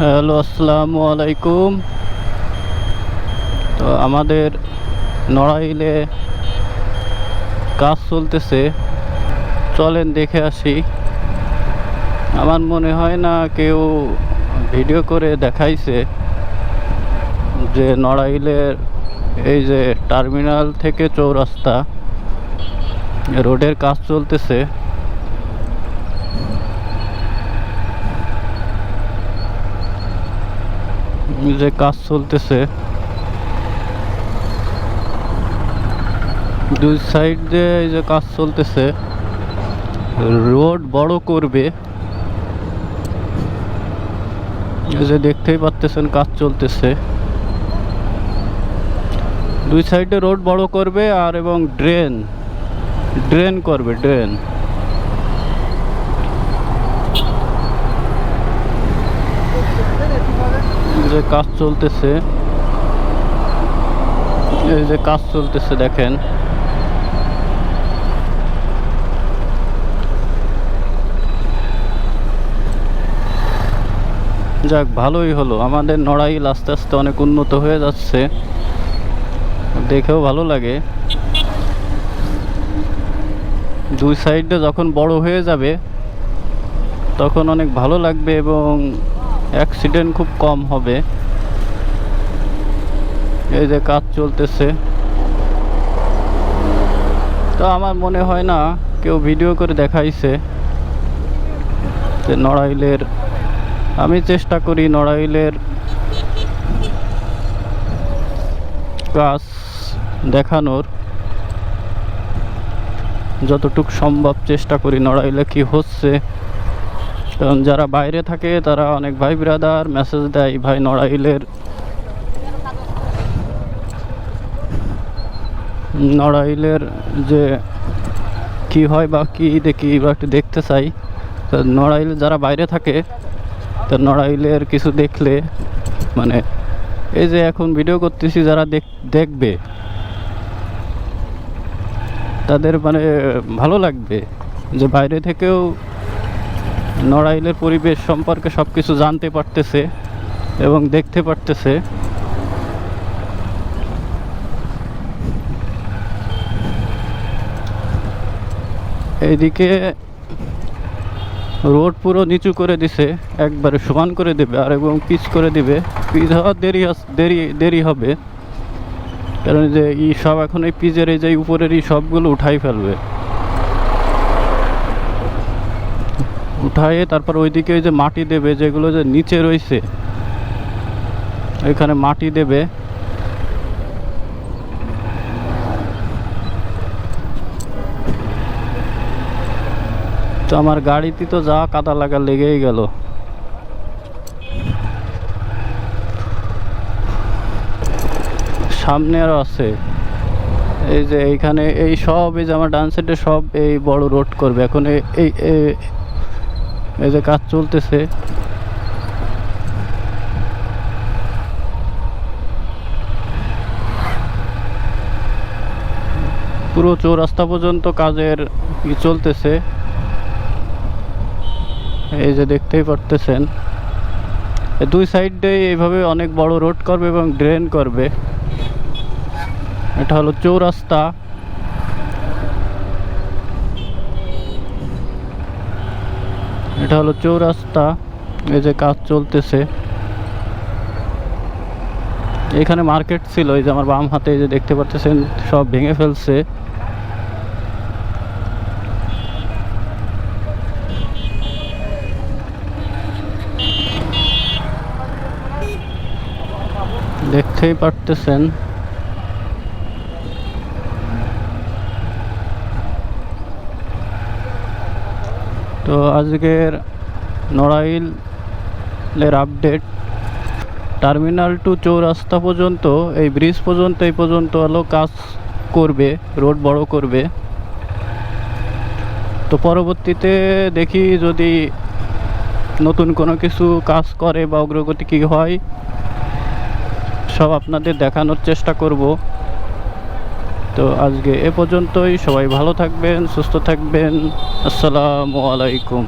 Hello, আসসালামু আলাইকুম। তো আমাদের নড়াইলে কাজ চলতেছে। চলেন দেখে আসি। আমার মনে হয় না কেউ ভিডিও করে দেখাইছে যে নড়াইলের এই যে টার্মিনাল থেকে চৌরাস্তা, রোডের কাজ চলতেছে। যে কাজ চলতেছে, দুই সাইড দিয়ে এই যে কাজ চলতেছে রোড বড় করবে। এই যে দেখতেই পাচ্তেছেন কাজ চলতেছে। দুই সাইডে রোড বড় করবে আর এবং ড্রেন ড্রেন করবে ড্রেন যে কাজ চলতেছে, এই যে কাজ চলতেছে দেখেন। যাক, ভালোই হলো। আমাদের নড়াইল আস্তে আস্তে অনেক উন্নত হয়ে যাচ্ছে। দেখেও ভালো লাগে। দুই সাইডে যখন বড় হয়ে যাবে, তখন অনেক ভালো লাগবে এবং অ্যাক্সিডেন্ট খুব কম হবে। এই যে কাজ চলতেছে। তো আমার মনে হয় না কেউ ভিডিও করে দেখাইছে যে নড়াইলের। আমি চেষ্টা করি নড়াইলের কাজ দেখানোর। যতটুক সম্ভব চেষ্টা করি নড়াইলে কি হচ্ছে। কারণ যারা বাইরে থাকে, তারা অনেক ভাই ব্রাদার মেসেজ দেয়, ভাই নড়াইলের। নড়াইলের যে কি হয় বা কি দেখি বা একটু দেখতে চাই। তো নড়াইল যারা বাইরে থাকে, তো নড়াইলের কিছু দেখলে মানে এই যে এখন ভিডিও করতেছি যারা দেখ, দেখবে, তাদের মানে ভালো লাগবে। যে বাইরে থেকেও নড়াইলের পরিবেশ সম্পর্কে সব কিছু জানতে পারতেছে এবং দেখতে পারতেছে। এইদিকে রোড পুরো নিচু করে দিছে, একবারে সমান করে দেবে আর এবং পিচ করে দিবে। পিচ হওয়ার দেরি দেরি দেরি হবে। কারণ যে ই সব এখন এই পিচের এই যে উপরের এই সবগুলো উঠাই ফেলবে। উঠায়ে তারপর ওইদিকে ওই যে মাটি দেবে যেগুলো যে নিচে রয়েছে, এখানে মাটি দেবে। তো আমার গাড়িতে তো যা কাদা লাগা লেগেই গেল। সামনে আরও আছে। এই যে এইখানে এই সব এই যে আমার ডান সাইডে সব এই বড় রোড করবে। এখন এই- এই যে কাজ চলতেছে। পুরো চৌরাস্তা পর্যন্ত কাজের চলতেছে। এই যে দেখতেই পারতেছেন। দুই সাইড এইভাবে অনেক বড় রোড করবে এবং ড্রেন করবে। এটা হলো চৌরাস্তা। এটা হলো চৌরাস্তা। এই যে কাজ চলতেছে। এখানে মার্কেট ছিল, এই যে আমার বাম হাতে যে দেখতে পাচ্ছেন, সব ভেঙে ফেলছে। দেখতেই পারতেছেন। তো আজকের নড়াইলের আপডেট টার্মিনাল টু চৌরাস্তা পর্যন্ত, এই ব্রিজ পর্যন্ত, এই পর্যন্ত হলো কাজ করবে রোড বড় করবে। তো পরবর্তীতে দেখি যদি নতুন কোনো কিছু কাজ করে বা অগ্রগতি কী হয়, সব আপনাদের দেখানোর চেষ্টা করব। তো আজকে এ পর্যন্তই। সবাই ভালো থাকবেন সুস্থ থাকবেন। আসসালামু আলাইকুম।